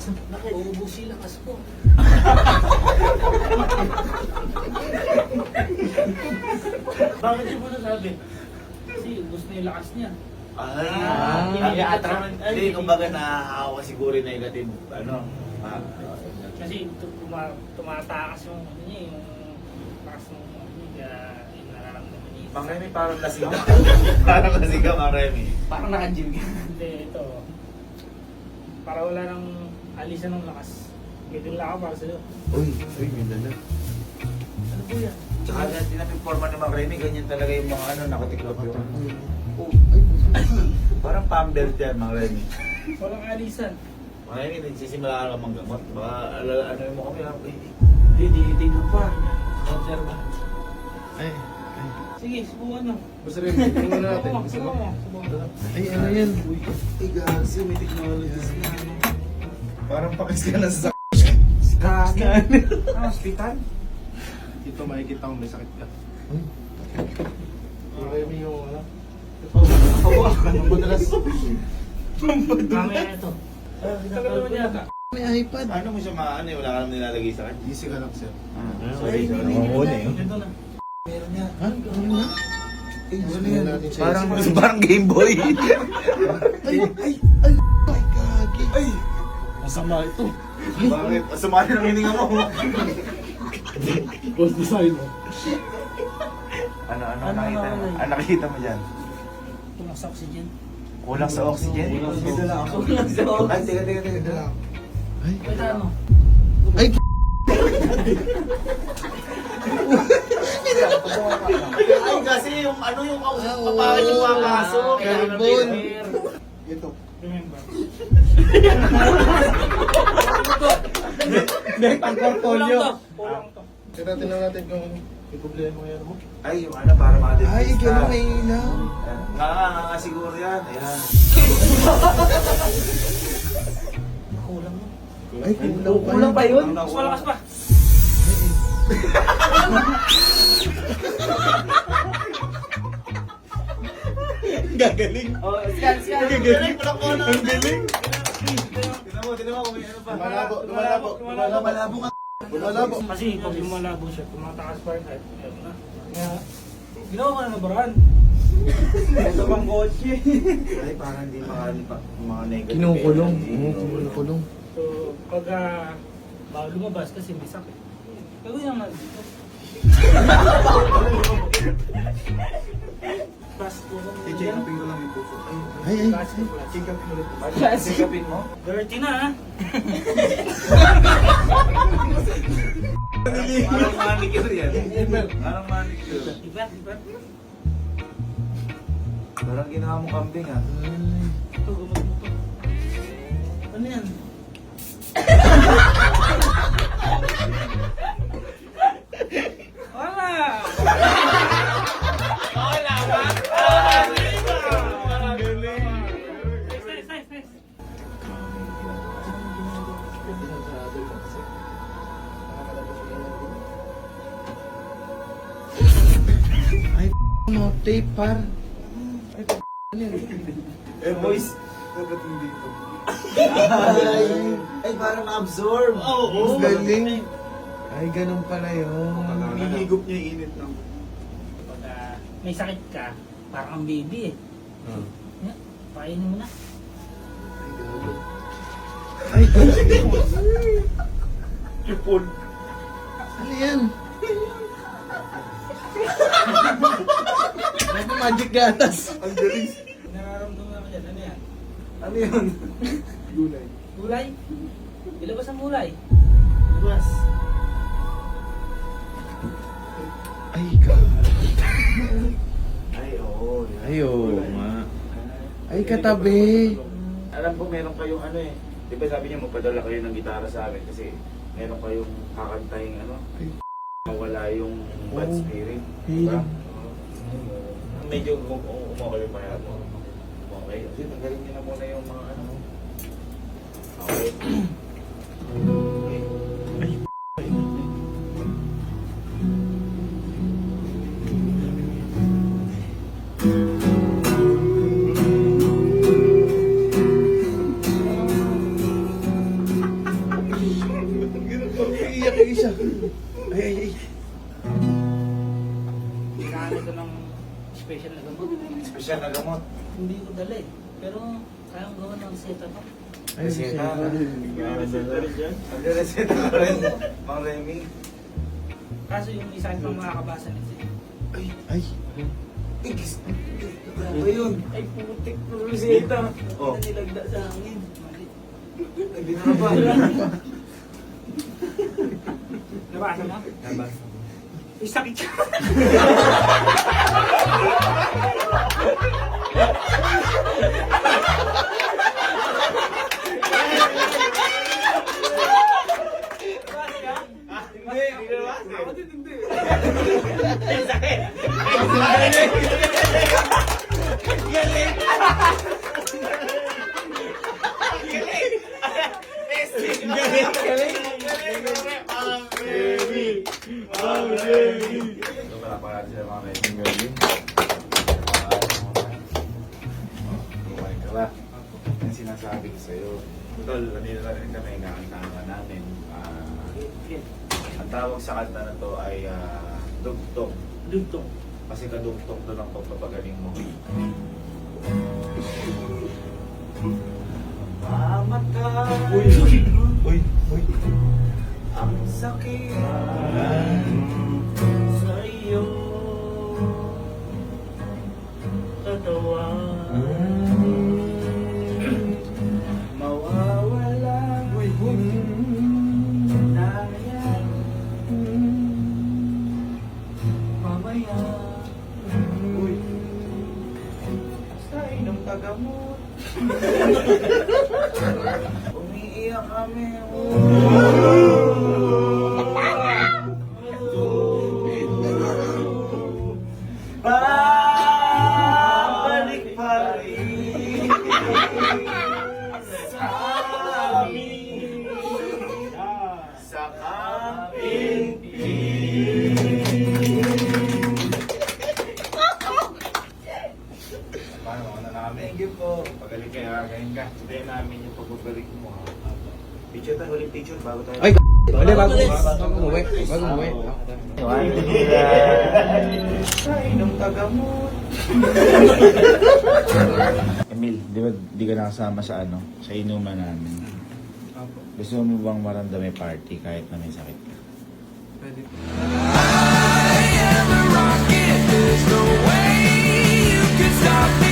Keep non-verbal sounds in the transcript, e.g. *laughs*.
Bakit? Uubusin lakas ko. Bakit yung muna sabi? Kasi ubus na yung lakas niya. Ah, hindi. attract. Hindi, kumbaga nahahawa siguro yung negative. Ano? ah, Kasi tu- tuma tumatakas yung ano niya, yung lakas ng ano niya, kaya yung nararamdaman niya. Mang Remy, parang lasing ka. *laughs* parang lasing ka, Mang Remy. Parang naka-gym ka. Hindi, ito. Para wala nang alisan ng lakas. Ganyan lang ako para sa'yo. Uy, uy, ganda na. Ano po yan? Tsaka na tinapin-forma ni Mang Remy, ganyan talaga yung mga ano, nakatiklop yun. Oh, parang pambelt yan, Mang Remy. Walang alisan. Mang Remy, nagsisimula ka lang manggamot. Baka ala, ano mo kami, ah, eh, Hindi, hindi, tingnan pa. Observe. Ay, Sige, subukan mo. Basta rin, tingnan natin. Subukan mo, subukan mo? mo. Mo. Ay, ano yan? Ay, gasi, may technologies na. Parang pakis ka na sa Scan. Ah, hospital? Dito makikita kung may sakit ka. Okay, may yung ano? Hawa ka ng madalas. Mamaya ito. Tagal naman yata. May iPad. Ano mo siya maano eh, wala ka naman nilalagay sa kanya. Easy ka lang, sir. Sorry, sorry. Namumuna eh. Ito na. Meron yan. Ha? Ano na? Parang, parang Game Boy. *laughs* Ay, ay. Ay, masama ito. Bakit? Sumali ng hininga mo. *laughs* Boss design mo. Ano, ano, Ano, nakita ano, mo? ano? Ano nakita mo dyan? Kulang sa oxygen. Kulang sa oxygen? Kulang sa lang ako. Kulang sa oxygen. Ay, teka, teka, teka. teka. Ay, Wait, ano? ay, Ay, kasi yung ano yung papakan yung papasok. Carbon. Ito. Remember. Ang Kulang portfolio. Kulang to. Tingnan natin kung may problema yan mo. Ay, yung ano, para ma-detect. Ay, gano'n may ilaw. Nga, nga, nga, nga, siguro yan. Ayan. Kulang mo. Ay, kulang pa Kulang pa yun? Kulang, Mas malakas pa. *laughs* Gagaling. Oh, scan, scan. Galing, kulang ko na. Ang galing. Mo, tignan mo kung may ano pa. Lumalabo, lumalabo, lumalabo. Malabo ka. Lumalabo. Kasi pag lumalabo siya, tumatakas pa rin kahit meron na. Kaya, ginawa ko na nabaraan. Ito pang kotse. Ay, parang hindi makalipa. Mga negative. Kinukulong. energy. Oo, kinukulong. So, pag uh, bawal lumabas kasi may sakit. Gagawin naman dito. I-check upin ko lang yung puso. Ay, ay, Plastic, plastic. Ay, check upin mo? Dirty na ha. Parang manicure yan. Parang manicure. Diba? Diba? Parang ginawa mo kambing ah. Ito, gumag mo, tape par. Eh, boys. Dapat hindi ito. Ay, ay, parang na-absorb. Oo. Ang galing. Ay, ganun pala yun. Hinihigop niya yung init ng... Pag ah, may sakit ka, parang ang baby eh. Ah. Yeah, mo na. Ay, Ipon. ano yan? *laughs* Magic gatas? Ang galing. Nararamdaman naman yan. Ano yan? Ano yun? Gulay. Gulay? Ilabas ang gulay. Ilabas. Ay, God. Ay, oo. yan. Ay, oo nga. Ay, katabi. Alam ko meron kayong ano eh. Di ba sabi niya magpadala kayo ng gitara sa amin kasi meron kayong kakantahin ano. Ay. Mawala yung bad Oo. spirit. Hilig. Medyo um- um- umakali pa yan. Okay. Kasi tanggalin niyo na muna yung mga ano. Okay. Ay, ay, ay. Special na gamot. Special na gamot. Hindi ko dala eh. Pero kayang gawa ng setup ako. Ay. Reseta rin dyan. Reseta ka rin. Mang Remy. Kaso yung isa pang makakabasa nito. Ay, ay. Ano yun? Ay putik po reseta. Oh. Ano nilagda sa hangin. Mali. Hindi na ba? Nabasa mo? Nabasa. Ay sakit ka. *laughs* Ito pala pala sila mga Remy Merlin. Kumain ka ba? Yung sinasabi ko sa'yo. Tol, nandito na rin kami, nakantahan ka namin. Ah, ang tawag sa kanta na to ay ah, dugtong. Dugtong. Kasi kadugtong doon ang pagpapagaling mo. Mamatay Uy, uy, uy. ang sakit sa iyo katawan mawawala Uy, uy. na yan mamaya Uy. sa inom tagamot *laughs* Amen. Picture bago tayo. Ay, Wala, bago, bago umuwi. Bago umuwi. Sa inom tagamot. *laughs* Emil, di ba di ka nakasama sa ano? Sa inuman namin. Gusto mo bang maramdam may party kahit na may sakit ka? Pwede. There's no way you can stop me